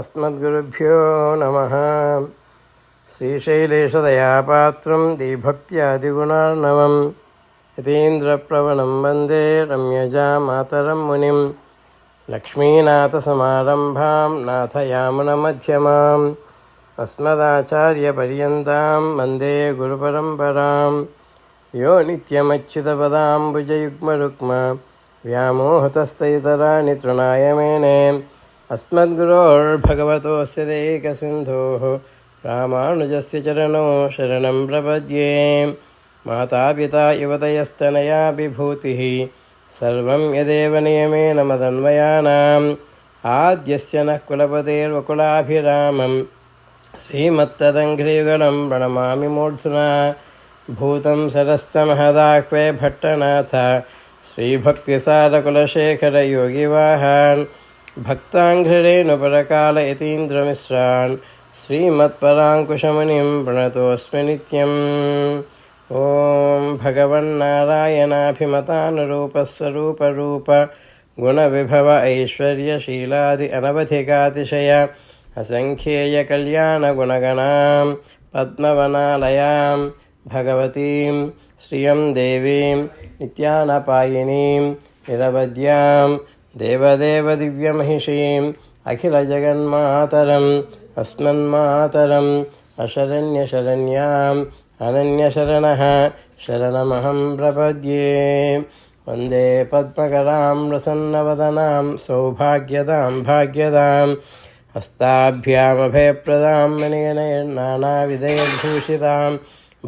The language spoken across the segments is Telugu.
अस्मद्गुरुभ्यो नमः श्रीशैलेशदयापात्रं दीभक्त्यादिगुणार्णवं यतीन्द्रप्रवणं वन्दे रम्यजा मातरं मुनिं लक्ष्मीनाथसमारम्भां नाथयामुनमध्यमाम् अस्मदाचार्यपर्यन्तां वन्दे गुरुपरम्परां यो नित्यमच्युतपदाम्बुजयुग्मरुक्म व्यामोहतस्तैतराणि तृणाय मेने अस्मद्गुरोर्भगवतोऽस्य देकसिन्धोः रामानुजस्य चरणो शरणं प्रपद्ये मातापिता युवतयस्तनया विभूतिः सर्वं यदेव नियमेन मदन्वयानाम् आद्यस्य नः कुलपतेर्वकुलाभिरामं श्रीमत्तदङ्घ्रियुगलं प्रणमामि मूर्ध्ना भूतं सरश्च महदाह्वये भट्टनाथ श्रीभक्तिसारकुलशेखरयोगिवाहान् भक्ताङ्घ्रिरेणुपरकाल यतीन्द्रमिश्रान् श्रीमत्पराङ्कुशमुनिं प्रणतोऽस्मि नित्यम् ॐ भगवन्नारायणाभिमतानुरूपस्वरूपरूप गुणविभव ऐश्वर्यशीलादि अनवधिकातिशय असङ्ख्येयकल्याणगुणगणां पद्मवनालयां भगवतीं श्रियं देवीं नित्यानपायिनीं निरवद्यां देवदेवदिव्यमहिषीम् अखिलजगन्मातरम् अस्मन्मातरम् अशरण्यशरण्याम् अनन्यशरणः शरणमहं प्रपद्ये वन्दे पद्मकरां प्रसन्नवदनां सौभाग्यदां भाग्यदां हस्ताभ्यामभयप्रदां मणिगणैर्नानाविधैर्भूषितां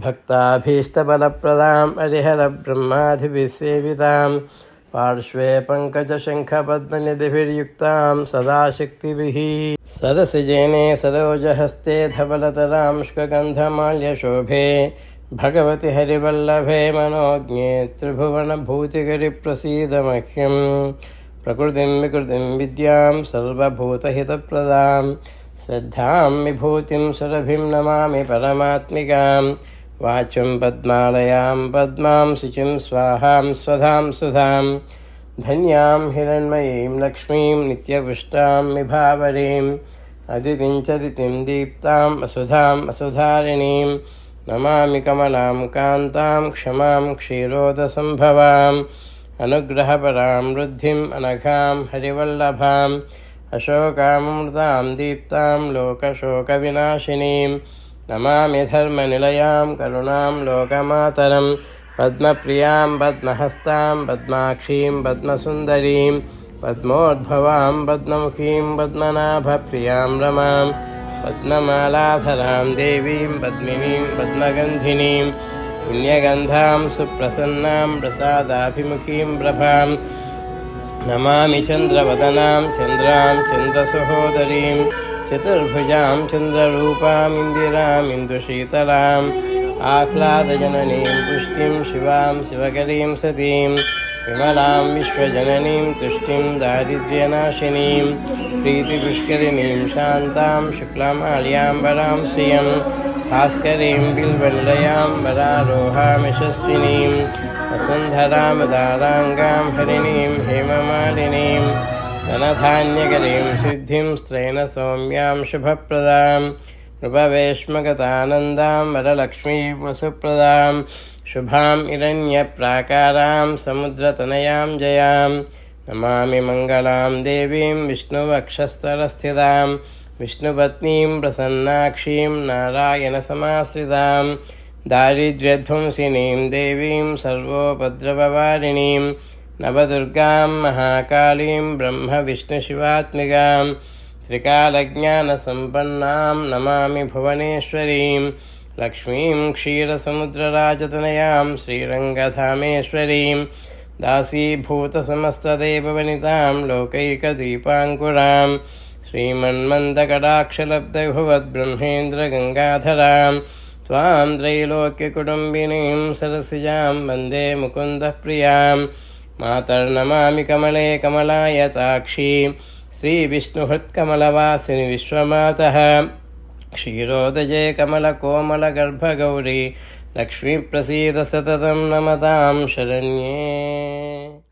भक्ताभीष्टबलप्रदाम् हरिहरब्रह्मादिभिः सेवितां पार्श्वे पङ्कजशङ्खपद्मनिधिभिर्युक्तां सदा शक्तिभिः सरसिजेने सरोजहस्ते धवलतरां शुकगन्धमाल्यशोभे भगवति हरिवल्लभे मनोज्ञे त्रिभुवनभूतिकरिप्रसीद मह्यं प्रकृतिं विकृतिं विद्यां सर्वभूतहितप्रदां श्रद्धां विभूतिं सुरभिं नमामि परमात्मिकां वाचं पद्मालयां पद्मां शुचिं स्वाहां स्वधां सुधां। धन्यां हिरण्मयीं लक्ष्मीं नित्यपुष्टां विभावरीम् अदितिं च दितिं दीप्तां वसुधां वसुधारिणीं नमामि कमलां कान्तां क्षमां क्षीरोदसम्भवाम् अनुग्रहपरां वृद्धिम् अनघां हरिवल्लभाम् अशोकामृतां दीप्तां लोकशोकविनाशिनीं। నమామి ధర్మనిలయాం కరుణాం లోకమాతరం. పద్మప్రియాం పద్మహస్తాం పద్మాక్షీం పద్మసుందరీం పద్మోద్భవాం పద్మముఖీం పద్మనాభప్రియాం రమాం. పద్మమాలాధరాం దేవీం పద్మినీం పద్మగంధినీం. పుణ్యగంధాం సుప్రసన్నాం ప్రసాదాభిముఖీం ప్రభాం. నమామి చంద్రవదనాం చంద్రాం చంద్రసహోదరీం. చతుర్భుజాం చంద్రరూపామిందిరాం ఇందుశీతలాం ఆహ్లాదజననీం పుష్టిం శివాం శివకరీం సతీం విమలాం విశ్వజననీం తుష్టిం దారిద్ర్యనాశినీం ప్రీతిపుష్కరిణీం శాంతాం శుక్లమాల్యాంబరాం శ్రియం భాస్కరీం బిల్వనిలయాం వరారోహామిషస్వినీం వసుంధరామదారాంగాం హరిణీం హేమమాలినీం हेममालिनीं धनधान्यकरीं सिद्धिं स्त्रैणसौम्यां शुभप्रदां नृपवेश्मगतानन्दां वरलक्ष्मीं वसुप्रदां शुभाम् इरण्यप्राकारां समुद्रतनयां जयां, नमामि मङ्गलां देवीं विष्णुवक्षस्थलस्थितां विष्णुपत्नीं प्रसन्नाक्षीं नारायणसमाश्रितां, दारिद्र्यध्वंसिनीं देवीं सर्वोपद्रववारिणीं नवदुर्गां महाकालीं ब्रह्मविष्णुशिवात्मिकां त्रिकालज्ञानसम्पन्नां नमामि भुवनेश्वरीं लक्ष्मीं क्षीरसमुद्रराजतनयां श्रीरङ्गधामेश्वरीं दासीभूतसमस्तदेववनितां लोकैकदीपाङ्कुरां श्रीमन्मन्दकटाक्षलब्धभुवद्ब्रह्मेन्द्रगङ्गाधरां त्वां त्रैलोक्यकुटुम्बिनीं सरसिजां वंदे मुकुन्दप्रियाँ मातर्नमामि कमले कमलायताक्षी श्रीविष्णुहृत्कमलवासिनि विश्वमातः। क्षीरोदजे कमलकोमलगर्भगौरी लक्ष्मीप्रसीदसततं नमतां शरण्ये।